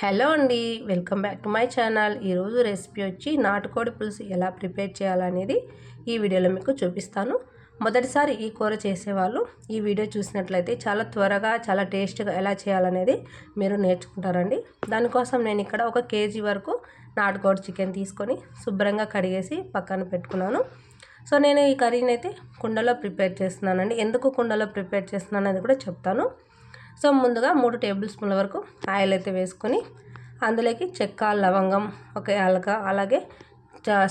Hello అండి welcome back to my channel. ఈరోజు recipe వచ్చి నాటుకోడి పులుసు ఎలా ప్రిపేర్ చేయాలనేది ఈ వీడియోలో మీకు చూపిస్తాను. మొదటిసారి ఈ కూర చేసేవాళ్ళు ఈ వీడియో చూసినట్లయితే చాలా త్వరగా చాలా టేస్ట్గా ఎలా చేయాలనేది మీరు నేర్చుకుంటారండి. దానికోసం నేను ఇక్కడ ఒక కేజీ వరకు నాటుకోడి చికెన్ తీసుకొని శుభ్రంగా కడిగేసి పక్కన పెట్టుకున్నాను. సో నేను ఈ కర్రీని అయితే కుండలో ప్రిపేర్ చేస్తున్నానండి. ఎందుకు కుండలో ప్రిపేర్ చేస్తున్నాను అనేది కూడా చెప్తాను. సో ముందుగా మూడు టేబుల్ స్పూన్ల వరకు ఆయిల్ అయితే వేసుకొని అందులోకి చెక్క లవంగం ఒక యాలక అలాగే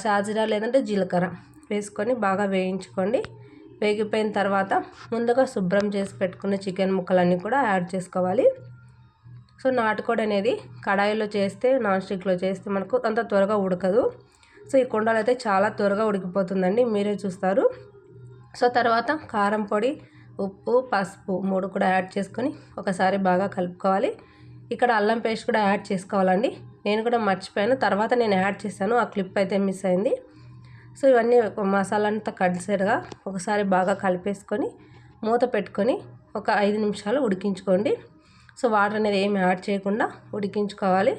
సాజిరా లేదంటే జీలకర్ర వేసుకొని బాగా వేయించుకోండి. వేగిపోయిన తర్వాత ముందుగా శుభ్రం చేసి పెట్టుకున్న చికెన్ ముక్కలన్నీ కూడా యాడ్ చేసుకోవాలి. సో నాటుకోడి అనేది కడాయిలో చేస్తే నాన్ స్టిక్లో చేస్తే మనకు అంత త్వరగా ఉడకదు. సో ఈ కుండలు అయితే చాలా త్వరగా ఉడికిపోతుందండి మీరే చూస్తారు. సో తర్వాత కారం పొడి ఉప్పు పసుపు మూడు కూడా యాడ్ చేసుకొని ఒకసారి బాగా కలుపుకోవాలి. ఇక్కడ అల్లం పేస్ట్ కూడా యాడ్ చేసుకోవాలండి. నేను కూడా మర్చిపోయాను. తర్వాత నేను యాడ్ చేశాను. ఆ క్లిప్ అయితే మిస్ అయింది. సో ఇవన్నీ మసాలా అంతా కలిసేరుగా ఒకసారి బాగా కలిపేసుకొని మూత పెట్టుకొని ఒక ఐదు నిమిషాలు ఉడికించుకోండి. సో వాటర్ అనేది ఏమి యాడ్ చేయకుండా ఉడికించుకోవాలి.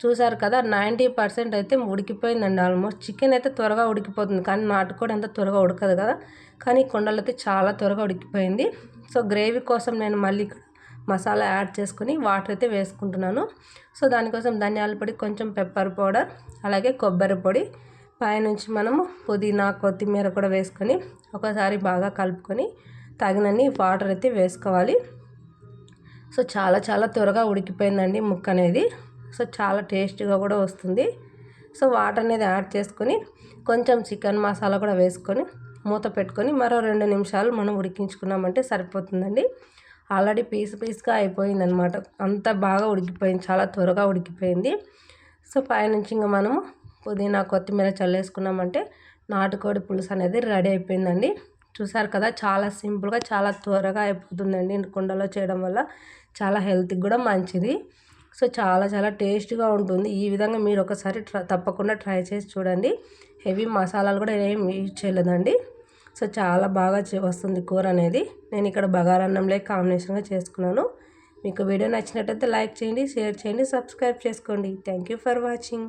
చూసారు కదా నైంటీ పర్సెంట్ అయితే ఉడికిపోయిందండి ఆల్మోస్ట్. చికెన్ అయితే త్వరగా ఉడికిపోతుంది కానీ నాటుకోడి అంత త్వరగా ఉడకదు కదా. కానీ కొండలు అయితే చాలా త్వరగా ఉడికిపోయింది. సో గ్రేవీ కోసం నేను మళ్ళీ మసాలా యాడ్ చేసుకుని వాటర్ అయితే వేసుకుంటున్నాను. సో దానికోసం ధనియాల పొడి కొంచెం పెప్పర్ పౌడర్ అలాగే కొబ్బరి పొడి పైనుంచి మనము పుదీనా కొత్తిమీర కూడా వేసుకొని ఒకసారి బాగా కలుపుకొని తగినన్ని వాటర్ అయితే వేసుకోవాలి. సో చాలా చాలా త్వరగా ఉడికిపోయిందండి ముక్క అనేది సో చాలా టేస్టీగా కూడా వస్తుంది. సో వాటర్ అనేది యాడ్ చేసుకొని కొంచెం చికెన్ మసాలా కూడా వేసుకొని మూత పెట్టుకొని మరో రెండు నిమిషాలు మనం ఉడికించుకున్నామంటే సరిపోతుందండి. ఆల్రెడీ పీస్ పీస్గా అయిపోయిందనమాట. అంత బాగా ఉడికిపోయింది చాలా త్వరగా ఉడికిపోయింది. సో పైనుంచి ఇంకా మనము పుదీనా కొత్తిమీర చల్లేసుకున్నామంటే నాటుకోడి పులుసు అనేది రెడీ అయిపోయిందండి. చూసారు కదా చాలా సింపుల్గా చాలా త్వరగా అయిపోతుందండి. కుండలో చేయడం వల్ల చాలా హెల్త్కి కూడా మంచిది. సో చాలా చాలా టేస్ట్గా ఉంటుంది. ఈ విధంగా మీరు ఒకసారి తప్పకుండా ట్రై చేసి చూడండి. హెవీ మసాలాలు కూడా ఏం యూజ్ చేయలేదండి. సో చాలా బాగా వస్తుంది కూర అనేది. నేను ఇక్కడ బగారన్నంలో కాంబినేషన్గా చేసుకున్నాను. మీకు వీడియో నచ్చినట్టయితే లైక్ చేయండి షేర్ చేయండి సబ్స్క్రైబ్ చేసుకోండి. Thank you for watching.